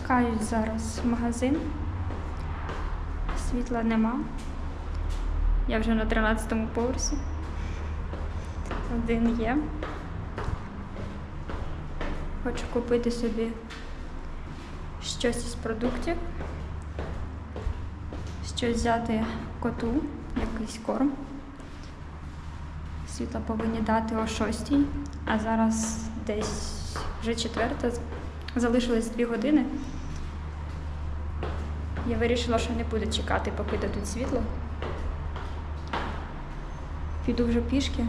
Спускаюсь зараз магазин. Світла нема. Я вже на 13-му поверсі. Один є. Хочу купити собі щось із продуктів. Щось взяти коту, якийсь корм. Світла повинні дати о 6, а зараз десь вже четверта. Залишилось 2 години. Я вирішила, що не буду чекати, поки дадуть світло. Піду вже пішки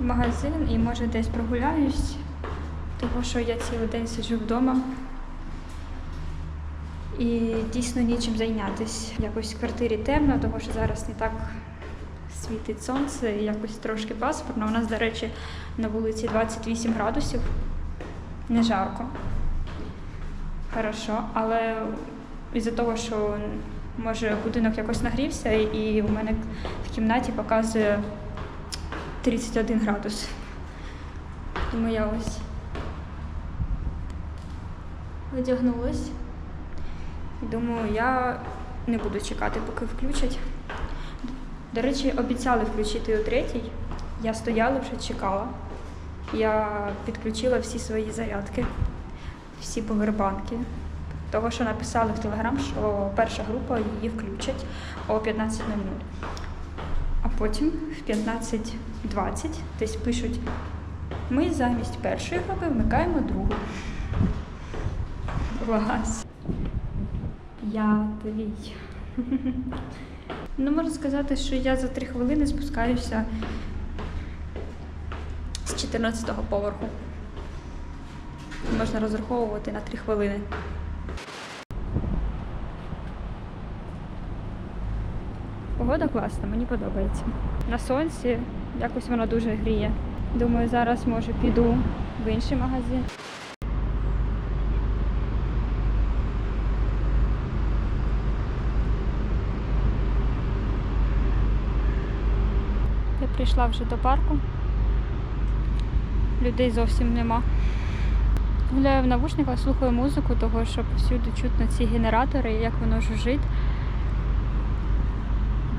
в магазин і може десь прогуляюсь, тому що я цілий день сиджу вдома і дійсно нічим зайнятися. Якось в квартирі темно, тому що зараз не так світить сонце, і якось трошки пасмурно. У нас, до речі, на вулиці 28 градусів. Не жарко. Хорошо, але із-за того, що може будинок якось нагрівся, і у мене в кімнаті показує 31 градус. Тому я ось одягнулась. Думаю, я не буду чекати, поки включать. До речі, обіцяли включити о третій. Я стояла вже чекала. Я підключила всі свої зарядки, всі повербанки. Того, що написали в Телеграм, що перша група її включать о 15.00. А потім в 15.20 десь пишуть, ми замість першої групи вмикаємо другу. Клас. Я твій. Ну, можна сказати, що я за три хвилини спускаюся 14-го поверху. Можна розраховувати на 3 хвилини. Погода класна, мені подобається. На сонці якось вона дуже гріє. Думаю, зараз може піду в інший магазин. Я прийшла вже до парку. Людей зовсім нема. Гуляю в навушниках, слухаю музику, того що повсюди чутно ці генератори, як воно жужить.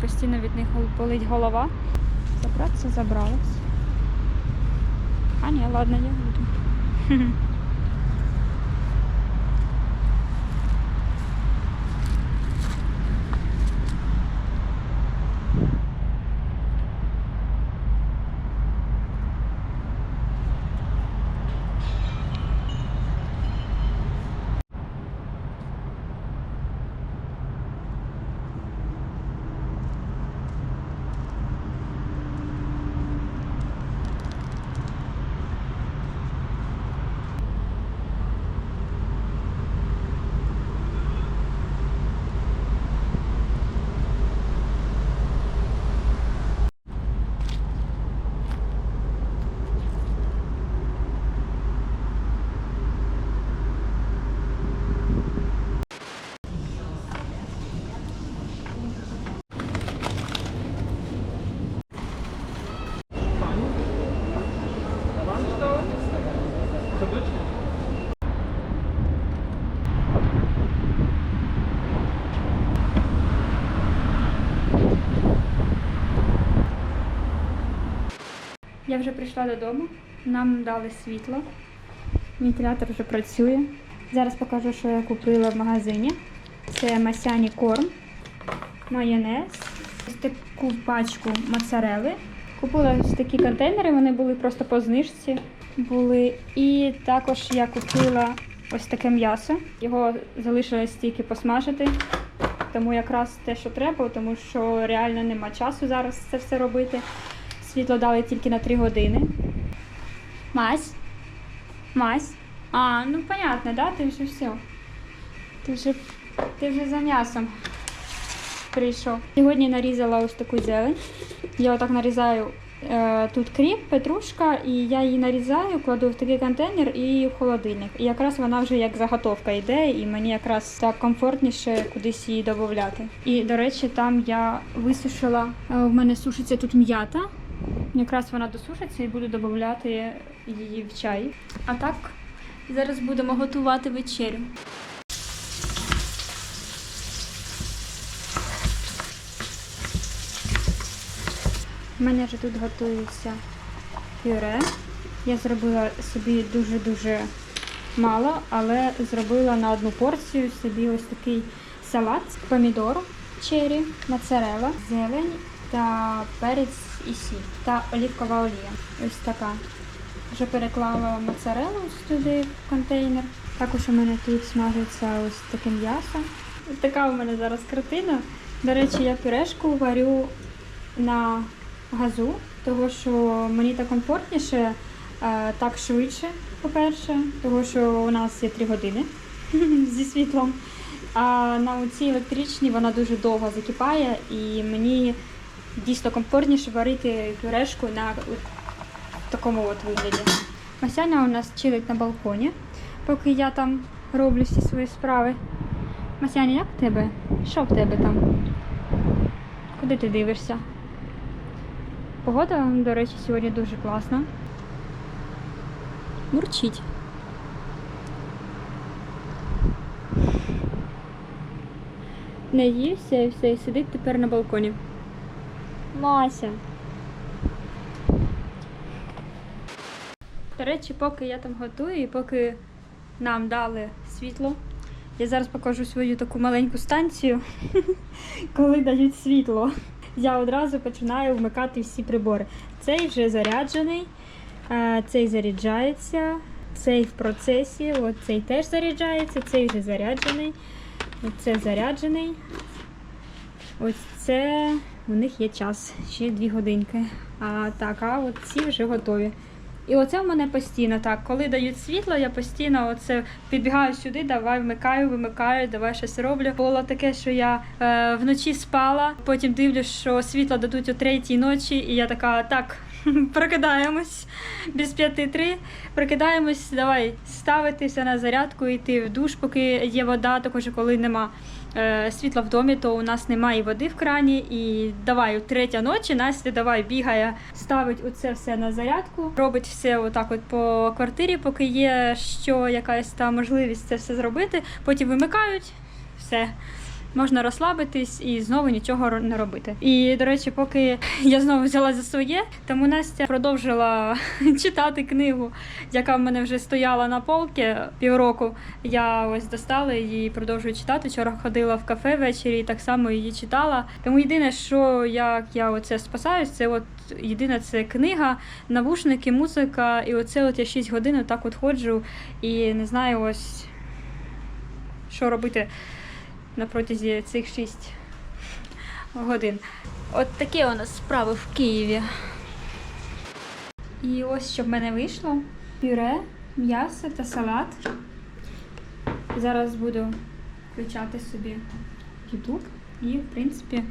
Постійно від них болить голова. Забратися забралась. А ні, ладно, я буду. Я вже прийшла додому, нам дали світло, вентилятор вже працює. Зараз покажу, що я купила в магазині. Це масяні корм, майонез, ось таку пачку моцарели. Купила ось такі контейнери, вони були просто по знижці. Були. І також я купила ось таке м'ясо. Його залишилось тільки посмажити. Тому якраз те, що треба, тому що реально нема часу зараз це все робити. Світло дали тільки на 3 години. Мась? Мась? А, ну понятно, да? Ти вже все. Ти вже, ти вже за м'ясом прийшов. Сьогодні нарізала ось таку зелень. Я отак нарізаю тут кріп, петрушка, і я її нарізаю, кладу в такий контейнер і в холодильник. І якраз вона вже як заготовка йде, і мені якраз так комфортніше кудись її додати. І, до речі, там я висушила, е, в мене сушиться тут м'ята. Якраз вона досушиться і буду додати її в чай. А так, Зараз будемо готувати вечерю. У мене вже тут готується пюре. Я зробила собі дуже-дуже мало, але зробила на одну порцію собі ось такий салат, помідор, чері, моцарелла, зелень та перець і сіль та олівкова олія. Ось така. Вже переклала моцареллу туди в контейнер. Також у мене тут смажиться ось таке м'ясо. Ось така у мене зараз картина. До речі, я пюрешку варю на газу, тому що мені так комфортніше, е, так швидше, по-перше, тому що у нас є 3 години зі світлом. А на цій електричній вона дуже довго закипає і мені дійсно комфортніше варити пюрешку на такому от вигляді. Масяня у нас чилить на балконі, поки я там роблю всі свої справи. Масяня, як в тебе? Що в тебе там? Куди ти дивишся? Погода, до речі, сьогодні дуже класна. Мурчить. Не ївся і все, і сидить тепер на балконі. Мася. До речі, поки я там готую і поки нам дали світло, я зараз покажу свою таку маленьку станцію, коли дають світло. Я одразу починаю вмикати всі прибори. Цей вже заряджений, цей заряджається, цей в процесі, от цей теж заряджається, цей вже заряджений, це заряджений. Ось це у них є час, ще дві годинки. А так, а от ці вже готові. І оце в мене постійно так. Коли дають світло, я постійно оце підбігаю сюди, давай вмикаю, вимикаю, давай щось роблю. Було таке, що я е, вночі спала, потім дивлюсь, що світло дадуть о третій ночі, і я така, так, прокидаємось без п'яти три, прокидаємось, давай ставити все на зарядку, йти в душ, поки є вода, також коли нема е, світла в домі, то у нас немає води в крані. І давай, о третя ночі, Настя давай бігає, ставить оце все на зарядку, робить все отак от по квартирі, поки є що якась там можливість це все зробити. Потім вимикають все. Можна розслабитись і знову нічого не робити. І до речі, поки я знову взяла за своє, тому Настя продовжила читати книгу, яка в мене вже стояла на полці півроку. Я ось достала її продовжую читати. Вчора ходила в кафе ввечері і так само її читала. Тому єдине, що як я оце спасаюсь, це от єдине це книга, навушники, музика, і оце от я 6 годин так от ходжу і не знаю ось що робити на протязі цих 6 годин. От такі у нас справи в Києві. І ось що в мене вийшло: пюре, м'ясо та салат. Зараз буду включати собі YouTube і, в принципі,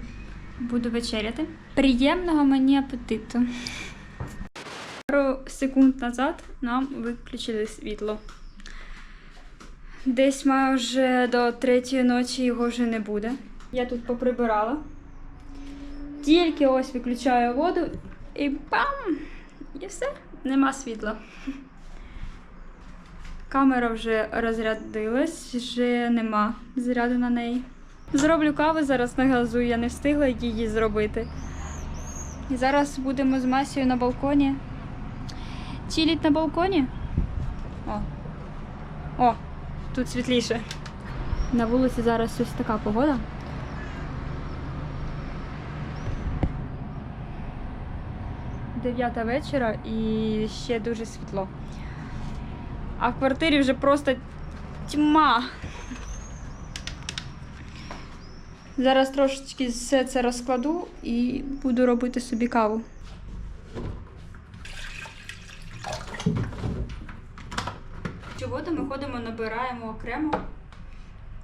буду вечеряти. Приємного мені апетиту. Пару секунд назад нам виключили світло. Десь майже до третьої ночі його вже не буде. Я тут поприбирала. Тільки ось виключаю воду і бам! І все, нема світла. Камера вже розрядилась, вже нема заряду на неї. Зроблю каву зараз на газу, я не встигла її зробити. І зараз будемо з Масією на балконі. Чиліть на балконі? О. О, тут світліше. На вулиці зараз ось така погода. Дев'ята вечора і ще дуже світло. А в квартирі вже просто тьма. Зараз трошечки все це розкладу і буду робити собі каву. Ходимо, набираємо окремо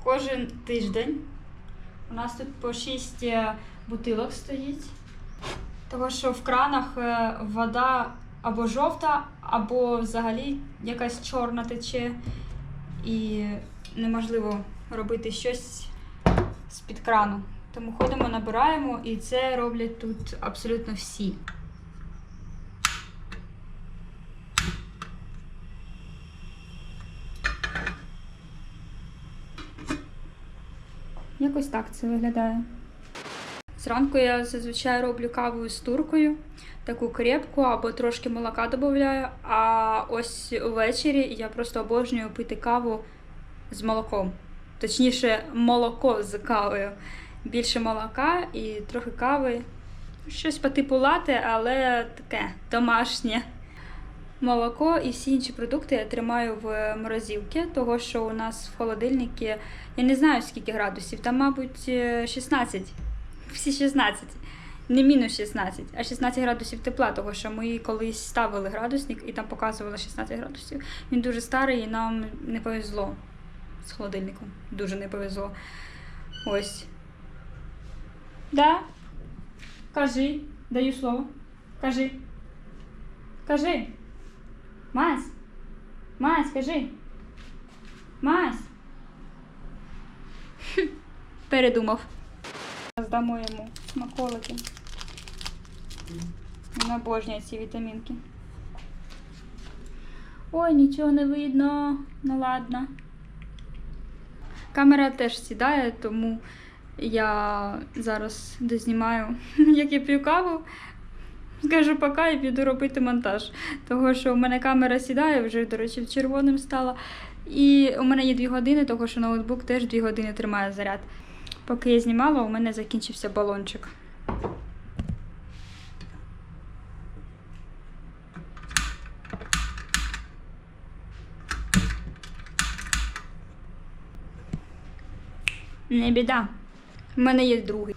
кожен тиждень. У нас тут по 6 бутилок стоїть. Тому що в кранах е, вода або жовта, або взагалі якась чорна тече. І неможливо робити щось з-під крану. Тому ходимо, набираємо, і це роблять тут абсолютно всі. Якось так це виглядає. Зранку я зазвичай роблю каву з туркою, таку крепку або трошки молока додаю. А ось ввечері я просто обожнюю пити каву з молоком. Точніше, молоко з кавою. Більше молока і трохи кави. Щось по типу лате, але таке домашнє. Молоко і всі інші продукти я тримаю в морозилці, того що у нас в холодильнику, я не знаю скільки градусів, там, мабуть, е, 16. Всі 16. Не мінус 16, а 16 градусів тепла, того що ми колись ставили градусник і там показувало 16 градусів. Він дуже старий і нам не повезло з холодильником. Дуже не повезло. Ось. Да? Кажи, даю слово. Кажи. Кажи. Мась. Мась, кажи. Мась. Передумав. Здамо йому смаколики. Він обожнює ці вітамінки. Ой, нічого не видно. Ну ладно. Камера теж сідає, тому я зараз дознімаю, як я п'ю каву. Скажу пока і піду робити монтаж. Того, що у мене камера сідає, вже, до речі, червоним стала. І у мене є дві години, того що ноутбук теж дві години тримає заряд. Поки я знімала, у мене закінчився балончик. Не біда. У мене є другий.